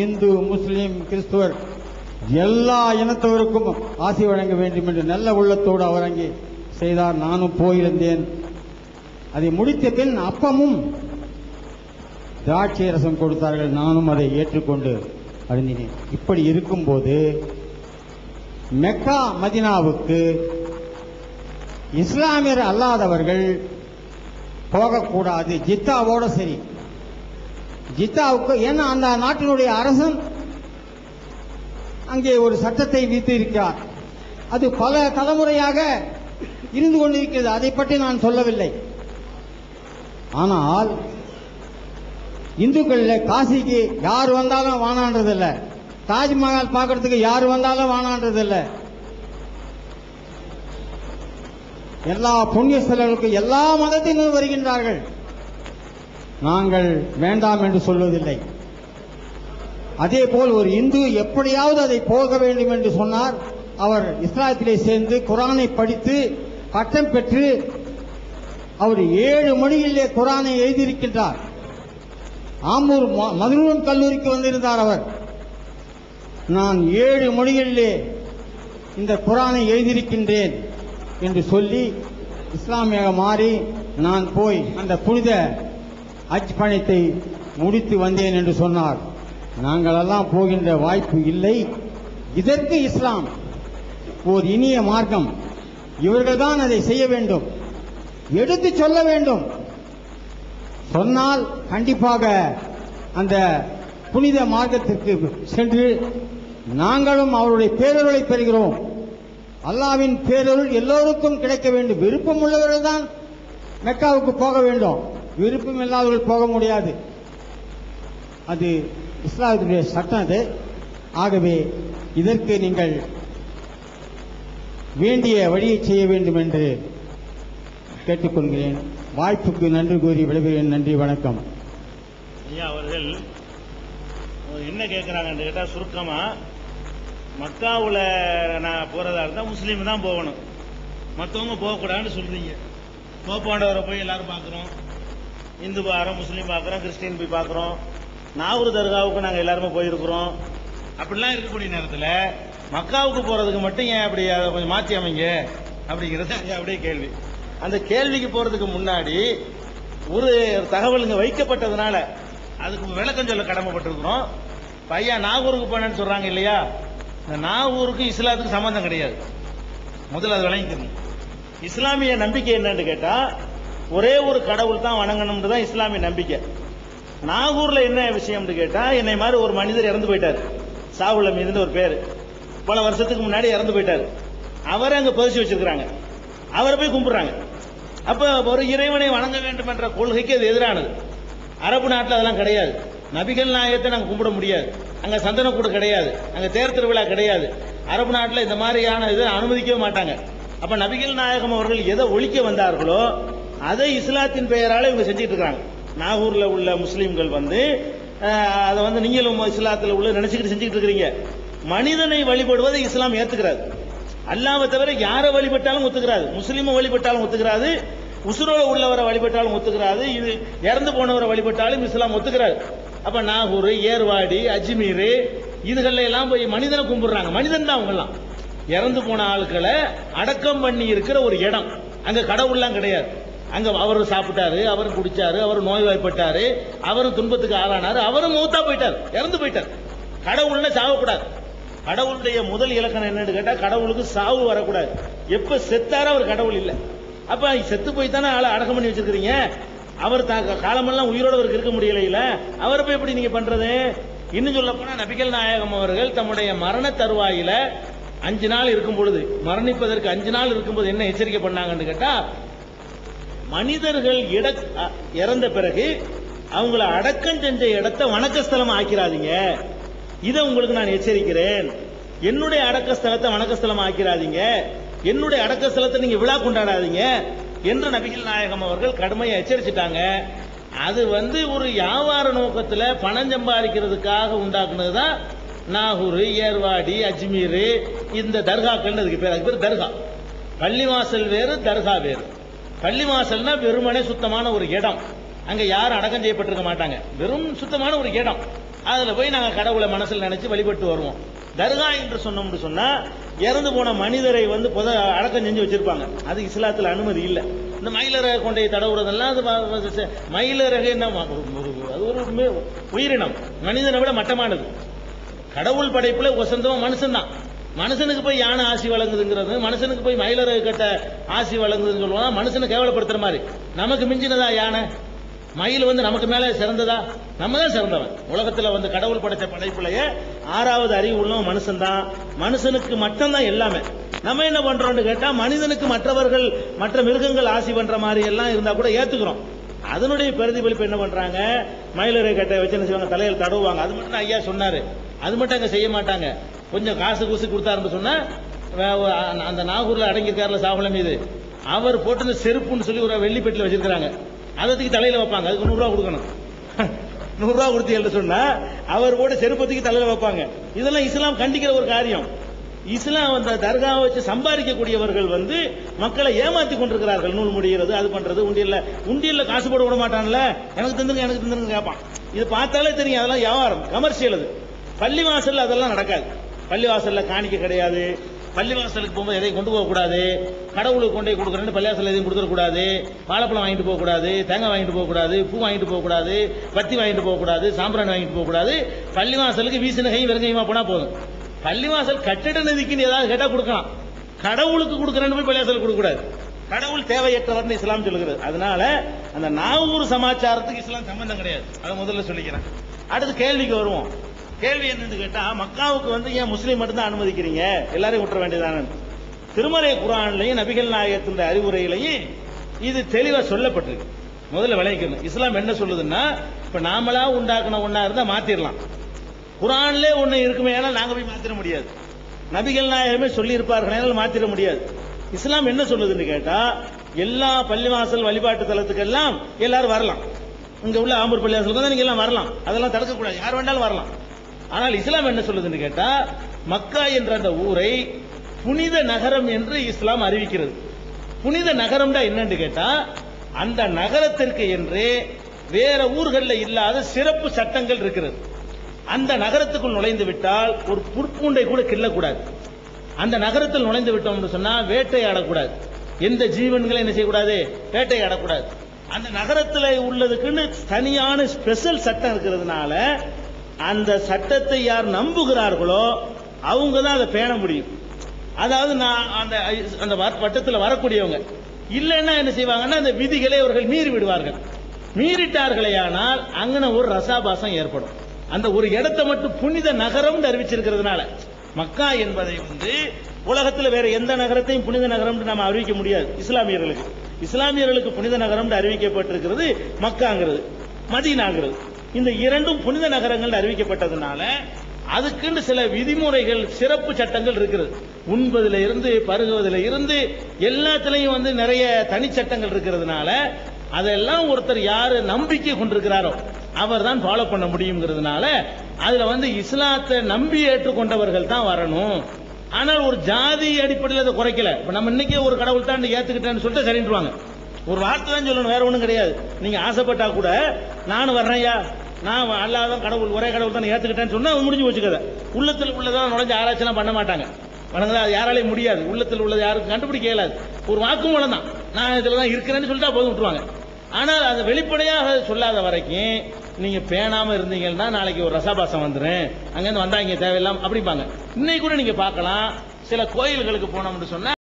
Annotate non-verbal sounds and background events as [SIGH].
இந்து முஸ்லிம் கிறிஸ்துவர் எல்லா இனத்தவருக்கும் ஆசி வழங்க வேண்டும் என்று நல்ல உள்ளத்தோடு அவர் அங்கே செய்தார். நானும் போயிருந்தேன். அதை முடித்த பின் அப்பமும் திராட்சை ரசம் கொடுத்தார்கள். நானும் அதை ஏற்றுக்கொண்டு அறிந்தினேன் இப்படி இருக்கும்போது மெக்கா மதினாவுக்கு இஸ்லாமியர் அல்லாதவர்கள் போகக்கூடாது. ஜித்தாவோட சரி. ஜித்தாவுக்கு ஏன்னா அந்த நாட்டினுடைய அரசன் அங்கே ஒரு சட்டத்தை விதித்து இருக்கிறார் அது பல தலைமுறையாக இருந்து கொண்டிருக்கிறது. அதை பற்றி நான் சொல்லவில்லை. ஆனால் இந்துக்களில் காசிக்கு யார் வந்தாலும் வானான்றதில்ல. தாஜ்மஹால் பார்க்கறதுக்கு யார் வந்தாலும் வானான்றதில்ல. எல்லா புண்ணிய ஸ்தலங்களுக்கும் எல்லா மதத்தினரும் வருகின்றார்கள். நாங்கள் வேண்டாம் என்று சொல்வதில்லை. அதே போல் ஒரு இந்து எப்படியாவது அதை போக வேண்டும் என்று சொன்னார். அவர் இஸ்லாத்திலே சேர்ந்து குரானை படித்து பட்டம் பெற்று அவர் ஏழு மணியிலே குரானை எழுதியிருக்கின்றார். ஆம்பூர் ம- கல்லூரிக்கு வந்திருந்தார் அவர். நான் ஏழு மொழிகளிலே இந்த குரானை எழுதியிருக்கின்றேன் என்று சொல்லி இஸ்லாமியாக மாறி நான் போய் அந்த புனித ஹஜ் பணத்தை முடித்து வந்தேன் என்று சொன்னார். நாங்களெல்லாம் போகின்ற வாய்ப்பு இல்லை. இதற்கு இஸ்லாம் ஓர் இனிய மார்க்கம். இவர்கள்தான் அதை செய்ய வேண்டும். எடுத்து சொல்ல வேண்டும். சொன்னால் கண்டிப்பாக அந்த புனித மார்க்கத்திற்கு சென்று நாங்களும் அவருடைய பேரருளை பெறுகிறோம். அல்லாவின் பேரருள் எல்லோருக்கும் கிடைக்க வேண்டும். விருப்பம் உள்ளவர்கள் தான் மெக்காவுக்கு போக வேண்டும். விருப்பம் இல்லாதவர்கள் போக முடியாது. அது இஸ்லாத்துடைய சட்டம் அது. ஆகவே இதற்கு நீங்கள் வேண்டிய வழியை செய்ய வேண்டும் என்று கேட்டுக்கொள்கிறேன். வாய்ப்புக்கு நன்றி கூறி விடைபெறுகிறேன். நன்றி வணக்கம். ஐயா அவர்கள் என்ன கேட்குறாங்கன்னு கேட்டால் சுருக்கமா மக்காவுல நான் போறதா இருந்தால் முஸ்லீம் தான் போகணும். மற்றவங்க போகக்கூடாதுன்னு சொல்றீங்க. கோப்பாண்டவரை போய் எல்லாரும் பார்க்குறோம். இந்து பார்க்குறோம் முஸ்லீம் பார்க்குறோம் கிறிஸ்டின் போய் பார்க்குறோம் நாகூர் தர்காவுக்கு நாங்கள் எல்லாருமே போயிருக்கிறோம். அப்படிலாம் இருக்கக்கூடிய நேரத்தில் மக்காவுக்கு போறதுக்கு மட்டும் ஏன் அப்படி அதை கொஞ்சம் மாற்றி அமைங்க அப்படிங்கிறது ஐயா அப்படியே கேள்வி. அந்த கேள்விக்கு போறதுக்கு முன்னாடி ஒரு தகவலுங்க வைக்கப்பட்டதுனால அதுக்கு விளக்கம் சொல்ல கடமைப்பட்டிருக்கிறோம். பையன் நாகூருக்கு போனேன்னு சொல்றாங்க இல்லையா? இந்த நாகூருக்கு இஸ்லாத்துக்கு சம்பந்தம் கிடையாது. முதல்ல அது விளங்கிக்கணும். இஸ்லாமிய நம்பிக்கை என்னன்னு கேட்டா ஒரே ஒரு கடவுள் தான் வணங்கணும்னு தான் இஸ்லாமிய நம்பிக்கை. நாகூர்ல என்ன விஷயம்னு கேட்டா என்னை மாதிரி ஒரு மனிதர் இறந்து போயிட்டார். சாவுல மீது ஒரு பேர். பல வருஷத்துக்கு முன்னாடி இறந்து போயிட்டார். அவரை அங்க பதிச்சு வச்சிருக்கிறாங்க. அவரை போய் கும்பிடுறாங்க. அப்ப ஒரு இறைவனை வணங்க வேண்டும் என்ற கொள்கைக்கு அது எதிரானது. அரபு நாட்டில் அதெல்லாம் கிடையாது. நபிகள் நாயகத்தை நாங்கள் கும்பிட முடியாது. அங்க சந்தனக்கூடு கிடையாது. அங்க தேர் திருவிழா கிடையாது. அரபு நாட்டில் இந்த மாதிரியான இதை அனுமதிக்கவே மாட்டாங்க. அப்ப நபிகள் நாயகம் அவர்கள் எதை ஒழிக்க வந்தார்களோ அதை இஸ்லாத்தின் பெயரால இவங்க செஞ்சுட்டு இருக்காங்க நாகூர்ல உள்ள முஸ்லீம்கள் வந்து அதை வந்து நீங்களும் இஸ்லாத்துல உள்ள நினைச்சுக்கிட்டு செஞ்சுக்கிட்டு இருக்கிறீங்க மனிதனை வழிபடுவதை இஸ்லாம் ஏத்துக்கிறாரு அல்லாவை தவிர யாரை வழிபட்டாலும் ஒத்துக்கிறாது. முஸ்லீமை வழிபட்டாலும் ஒத்துக்கிறாது. உசுரோட உள்ளவரை வழிபட்டாலும் ஒத்துக்கிறாது. இது இறந்து போனவரை வழிபட்டாலும் இஸ்லாம் ஒத்துக்கிறாரு அப்ப நாகூர் ஏர்வாடி அஜ்மீர் இதுகள்ல எல்லாம் போய் மனிதனை கும்பிடுறாங்க. மனிதன் தான் அவங்கெல்லாம். இறந்து போன ஆட்களை அடக்கம் பண்ணி இருக்கிற ஒரு இடம். அங்க கடவுள்லாம் கிடையாது. அங்க அவர் சாப்பிட்டாரு அவர் குடிச்சாரு அவர் நோய்வாய்ப்பட்டாரு அவரும் துன்பத்துக்கு ஆளானாரு அவரும் மூத்தா போயிட்டார் இறந்து போயிட்டார். கடவுள்னா சாவக்கூடாது. கடவுளுடைய முதல் இலக்கணம் என்னன்னு கேட்டா கடவுளுக்கு சாவு வரக்கூடாது. எப்ப செத்தாரோ அவர் கடவுள் இல்ல. அப்ப செத்து போய் தானே ஆளை அடக்கம் பண்ணி வச்சிருக்கீங்க அவர் தா- காலமெல்லாம் உயிரோட அவருக்கு இருக்க முடியல இல்ல. அவரை போய் எப்படி நீங்க பண்றது? இன்னும் சொல்ல போனா நபிகள் நாயகம் அவர்கள் தம்முடைய மரண தருவாயில அஞ்சு நாள் இருக்கும் பொழுது மரணிப்பதற்கு அஞ்சு நாள் இருக்கும்போது என்ன எச்சரிக்கை பண்ணாங்கன்னு கேட்டா மனிதர்கள் இட இறந்த பிறகு அவங்கள அடக்கம் செஞ்ச இடத்தை வணக்கஸ்தலம் ஆக்கிறாதீங்க இதை உங்களுக்கு நான் எச்சரிக்கிறேன். என்னுடைய அடக்கஸ்தலத்தை வணக்கஸ்தலம் ஆக்கிறாதீங்க என்னுடைய அடக்கஸ்தலத்தை நீங்க விழா கொண்டாடாதீங்க என்று நபிகள் நாயகம் அவர்கள் கடுமையை எச்சரிச்சிட்டாங்க. அது வந்து ஒரு வியாபார நோக்கத்தில் பணம் சம்பாதிக்கிறதுக்காக உண்டாக்குனது தான் நாகூர் ஏர்வாடி அஜ்மீர் இந்த தர்காக்கள் அதுக்கு பேர். அதுக்கு பேர் தர்கா. பள்ளிவாசல் வேறு தர்கா வேறு. பள்ளி வாசல்னா வெறுமனே சுத்தமான ஒரு இடம். அங்க யாரும் அடக்கம் செய்யப்பட்டிருக்க மாட்டாங்க. வெறும் சுத்தமான ஒரு இடம். அதுல போய் நாங்க கடவுளை மனசுல நினைச்சு வழிபட்டு வருவோம். தர்கா என்று சொன்னோம்னு சொன்னா இறந்து போன மனிதரை வந்து புத அடக்கம் செஞ்சு வச்சிருப்பாங்க. அது இஸ்லாத்துல அனுமதி இல்லை. இந்த மயிலரக கொண்டையை தடவுறதெல்லாம் அது மயிலரக என்ன அது ஒரு உயிரினம். மனிதனை விட மட்டமானது. கடவுள் படைப்புல வசந்தவன் மனுஷன் தான் மனுஷனுக்கு போய் யானை ஆசி வழங்குதுங்கிறது மனுஷனுக்கு போய் மயிலரகு கட்ட ஆசி வழங்குதுன்னு சொல்லுவோம். மனுஷனை கேவலப்படுத்துற மாதிரி. நமக்கு மிஞ்சினதா யானை? மயில் வந்து நமக்கு மேல சிறந்ததா? நம்ம தான் சிறந்தவன். உலகத்துல வந்து கடவுள் படைச்ச படைப்புலைய ஆறாவது அறிவு உள்ளவன் மனுஷன் தான் மனுஷனுக்கு மட்டும்தான் எல்லாமே. நம்ம என்ன பண்றோம்னு கேட்டா மனிதனுக்கு மற்றவர்கள் மற்ற மிருகங்கள் ஆசி பண்ற மாதிரி எல்லாம் இருந்தா கூட ஏத்துக்கிறோம். அதனுடைய பிரதிபலிப்பு என்ன பண்றாங்க? மயிலரை கட்டை வச்சு என்ன செய்வாங்க? தலையில் தடவுவாங்க. அது மட்டும் தான் ஐயா சொன்னாரு. அது மட்டும் அங்க செய்ய மாட்டாங்க. கொஞ்சம் காசு கூசு கொடுத்தாருன்னு சொன்னா அந்த- நாகூர்ல அடங்கியிருக்காருல சாவல மீது. அவர் போட்டு செருப்புன்னு சொல்லி ஒரு வெள்ளி வச்சிருக்கிறாங்க. அதத்துக்கு அதை தலையில வைப்பாங்க. அதுக்கு நூறுரூவா கொடுக்கணும். [LAUGHS] நூறுரூவா கொடுத்தீங்கன்னு கொடுத்து சொன்னா அவர் போட்டு செருப்பத்துக்கு தலையில வைப்பாங்க. இதெல்லாம் இஸ்லாம் கண்டிக்கிற ஒரு காரியம். இஸ்லாம் அந்த தர்காவை வச்சு சம்பாதிக்கக்கூடியவர்கள் வந்து மக்களை ஏமாத்தி கொண்டிருக்கிறார்கள். நூல் முடிகிறது அது பண்றது உண்டியல்ல. உண்டியல்ல காசு போட விட மாட்டான்ல. எனக்கு தந்துருங்க எனக்கு தந்துருங்க கேட்பான். இது பார்த்தாலே தெரியும் அதெல்லாம் வியாபாரம் கமர்ஷியல் அது. பள்ளி பள்ளிவாசல்ல அதெல்லாம் நடக்காது. பள்ளிவாசல்ல காணிக்க கிடையாது. பள்ளிவாசலுக்கு போகும்போது எதையும் கொண்டு போகக்கூடாது கடவுளுக்கு கொண்டு போய் கொடுக்குறேன்னு பள்ளிவாசல்ல எதையும் கொடுத்துடக்கூடாது வாழைப்பழம் வாங்கிட்டு போகக்கூடாது தேங்காய் வாங்கிட்டு போகக்கூடாது பூ வாங்கிட்டு போகக்கூடாது பத்தி வாங்கிட்டு போகக்கூடாது சாம்பிராணி வாங்கிட்டு போகக்கூடாது பள்ளிவாசலுக்கு வீசின கை வெறுங்கையுமா போனால் போதும். பள்ளிவாசல் கட்டிட நிதிக்குன்னு ஏதாவது கேட்டால் கொடுக்கலாம். கடவுளுக்கு கொடுக்குறேன்னு போய் பள்ளிவாசல் கொடுக்கக்கூடாது கடவுள் தேவையற்றவர்னு இஸ்லாம் சொல்லுகிறது. அதனால அந்த நாவூர் சமாச்சாரத்துக்கு இஸ்லாம் சம்பந்தம் கிடையாது. அதை முதல்ல சொல்லிக்கிறேன். அடுத்து கேள்விக்கு வருவோம். கேள்வி என்னன்னு கேட்டா மக்காவுக்கு வந்து ஏன் முஸ்லீம் மட்டும்தான் அனுமதிக்கிறீங்க? எல்லாரையும் விட்டுற வேண்டியதான திருமறை குரான்லையும் நபிகள் நாயகத்தினுடைய அறிவுரையிலையும் இது தெளிவா சொல்லப்பட்டிருக்கு. முதல்ல விளைவிக்கணும் இஸ்லாம் என்ன சொல்லுதுன்னா இப்ப நாமளா உண்டாக்குன ஒன்னா இருந்தா மாத்திரலாம். குரான்லே ஒன்று இருக்குமே ஆனால் நாங்க போய் மாத்திர முடியாது. நபிகள் நாயகமே சொல்லி இருப்பார்கள் மாத்திர முடியாது. இஸ்லாம் என்ன சொல்லுதுன்னு கேட்டா எல்லா பள்ளிவாசல் வழிபாட்டு தலத்துக்கெல்லாம் எல்லாரும் வரலாம். இங்க உள்ள ஆம்பூர் பள்ளிவாசலுக்கு தான் நீங்க எல்லாம் வரலாம். அதெல்லாம் தடுக்கக்கூடாது. யார் வேண்டாலும் வரலாம். ஆனால் இஸ்லாம் என்ன சொல்லுதுன்னு கேட்டா மக்கா என்ற அந்த ஊரை புனித நகரம் என்று இஸ்லாம் அறிவிக்கிறது. புனித நகரம்டா என்னன்னு கேட்டா அந்த நகரத்திற்கு என்று வேற ஊர்களில் இல்லாத சிறப்பு சட்டங்கள் இருக்கிறது. அந்த நகரத்துக்குள் நுழைந்து விட்டால் ஒரு புற்பூண்டை கூட கிள்ளக்கூடாது. அந்த நகரத்தில் நுழைந்து விட்டோம் என்று சொன்னா வேட்டையாடக்கூடாது. எந்த ஜீவன்களை என்ன செய்யக்கூடாது? வேட்டையாடக்கூடாது. அந்த நகரத்தில் உள்ளதுக்குன்னு தனியான ஸ்பெஷல் சட்டம் இருக்கிறதுனால அந்த சட்டத்தை யார் நம்புகிறார்களோ அவங்க தான் அதை பேண முடியும். அதாவது நான் அந்த அந்த வட்டத்தில் வரக்கூடியவங்க. இல்லைன்னா என்ன செய்வாங்கன்னா அந்த விதிகளை அவர்கள் மீறி விடுவார்கள். மீறிட்டார்களே ஆனால் அங்கன ஒரு ரசாபாசம் ஏற்படும். அந்த ஒரு இடத்தை மட்டும் புனித நகரம் அறிவிச்சிருக்கிறதுனால. மக்கா என்பதை வந்து உலகத்தில் வேற எந்த நகரத்தையும் புனித நகரம் நம்ம அறிவிக்க முடியாது. இஸ்லாமியர்களுக்கு. இஸ்லாமியர்களுக்கு புனித நகரம் அறிவிக்கப்பட்டிருக்கிறது மக்காங்கிறது மதீனாங்கிறது. இந்த இரண்டும் புனித நகரங்கள் அறிவிக்கப்பட்டதுனால அதுக்குன்னு சில விதிமுறைகள் சிறப்பு சட்டங்கள் இருக்கிறது உண்பதுல இருந்து பருகுவதில் இருந்து எல்லாத்துலேயும் வந்து நிறைய தனிச்சட்டங்கள் இருக்கிறதுனால அதெல்லாம் ஒருத்தர் யாரு நம்பிக்கை கொண்டிருக்கிறாரோ அவர் தான் ஃபாலோ பண்ண முடியுங்கிறதுனால அதுல வந்து இஸ்லாத்தை நம்பி ஏற்றுக்கொண்டவர்கள் தான் வரணும். ஆனால் ஒரு ஜாதி அடிப்படையில் அதை குறைக்கல. இப்ப நம்ம இன்னைக்கு ஒரு கடவுள் தான் ஏத்துக்கிட்டேன்னு சொல்லிட்டு சரின்றுவாங்க ஒரு வார்த்தை தான் சொல்லணும் வேற ஒன்றும் கிடையாது. நீங்க ஆசைப்பட்டா கூட நானும் வர்றேன்யா நான் அல்லாதான் கடவுள் ஒரே கடவுள் தான் ஏற்றுக்கிட்டேன்னு சொன்னால் அவங்க முடிஞ்சு வச்சுக்கதை உள்ளத்தில் உள்ளதான் நுழைஞ்சு ஆராய்ச்சிலாம் பண்ண மாட்டாங்க. வணங்கலாம் அது யாராலையும் முடியாது. உள்ளத்தில் உள்ளது யாருக்கும் கண்டுபிடிக்க இயலாது. ஒரு வாக்குமூலம் தான் நான் இதில் தான் இருக்கிறேன்னு சொல்லிட்டு போதும் விட்டுருவாங்க. ஆனால் அதை வெளிப்படையாக சொல்லாத வரைக்கும் நீங்கள் பேணாமல் இருந்தீங்கன்னா நாளைக்கு ஒரு ரசாபாசம் வந்துடும் அங்கேருந்து வந்தாங்க தேவையில்லாமல் அப்படிம்பாங்க. இன்னைக்கு கூட நீங்கள் பார்க்கலாம். சில கோயில்களுக்கு போனோம்னு சொன்னால்